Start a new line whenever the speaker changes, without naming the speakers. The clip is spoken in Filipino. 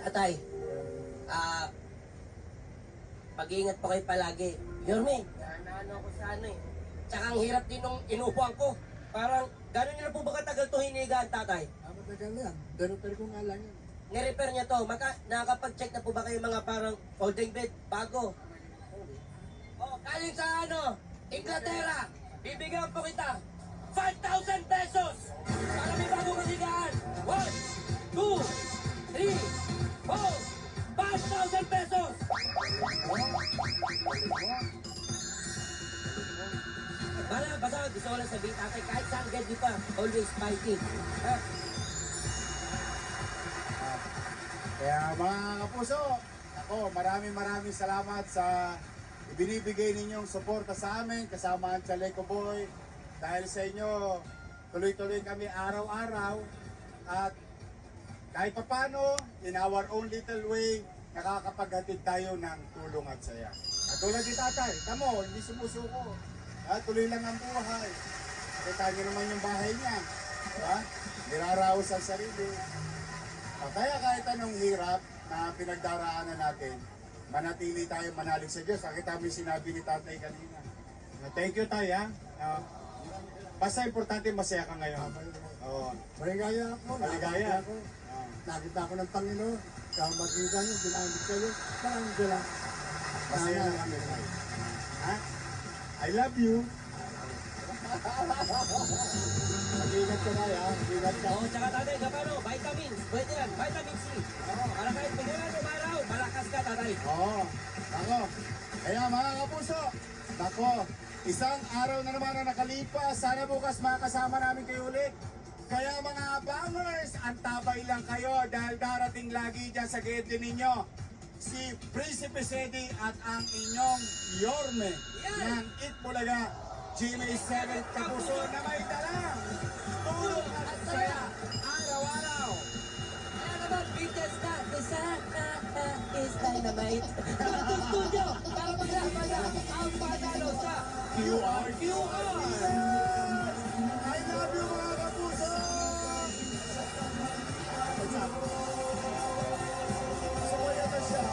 Tatay, ah, pag-iingat po kayo palagi. Yorme, naano ako sa ano eh. Tsaka ang hirap din nung inupuan ko. Parang, gano'n nyo na po ba katagal to hinigaan, tatay?
Ah, matagal na yan. Ganun ko nga lang yan.
Ni-repair niya to, maka, nakakapag-check na po ba kayo mga parang folding bed, bago? Oh, galing sa ano, Inglaterra, bibigyan po kita 5,000 pesos para may bagong kasigaan. 4, 5,000 pesos! Bala, basta gusto ko lang sabihin, tatay, kahit saan gadget pa, always fighting. Ha?
Kaya mga kapuso, ako maraming maraming salamat sa ibinibigay ninyong suporta sa amin, kasama ang Chaleco Boy. Dahil sa inyo, tuloy-tuloy kami araw-araw at kahit papano, in our own little way, nakakapaghatid tayo ng tulong at saya. At tulad ni tatay, tamo, hindi sumusuko. Ah, tuloy lang ang buhay. Nakita niyo naman yung bahay niya. Diba? Niraraos ang sarili. Ah, Kaya kahit anong hirap na pinagdaraanan natin, manatili tayo manalig sa Diyos. Nakita mo yung sinabi ni tatay kanina. Thank you tayo ha. Basta importante masaya ka ngayon. Oo.
Maligaya ako.
Maligaya.
Ako. Nakita ko ng Panginoon. Kaya magkita niyo, ginamit kayo.
Masaya
Sana-
lang kami tayo. Ha? I love you. Mag-ingat ka tayo ha. Mag-ingat ka.
Oo, tsaka tatay, kapano, vitamins, pwede yan, vitamin C. Oo, para kahit pumulan umaraw, malakas ka tatay.
Oo. Ako. Kaya mga kapuso, ako, isang araw na naman na nakalipas. Sana bukas makasama namin kayo ulit. Kaya mga bangers, antabay lang kayo dahil darating lagi dyan sa gate ninyo si Prinsipe Sedi at ang inyong Yorme ng Itbulaga GMA7 Kapuso na may dala. Tulong at saya araw-araw.
Kaya naman, Beatles na, sun is dynamite. Ito studio, para maglamaya ang panalo sa
QR
QR.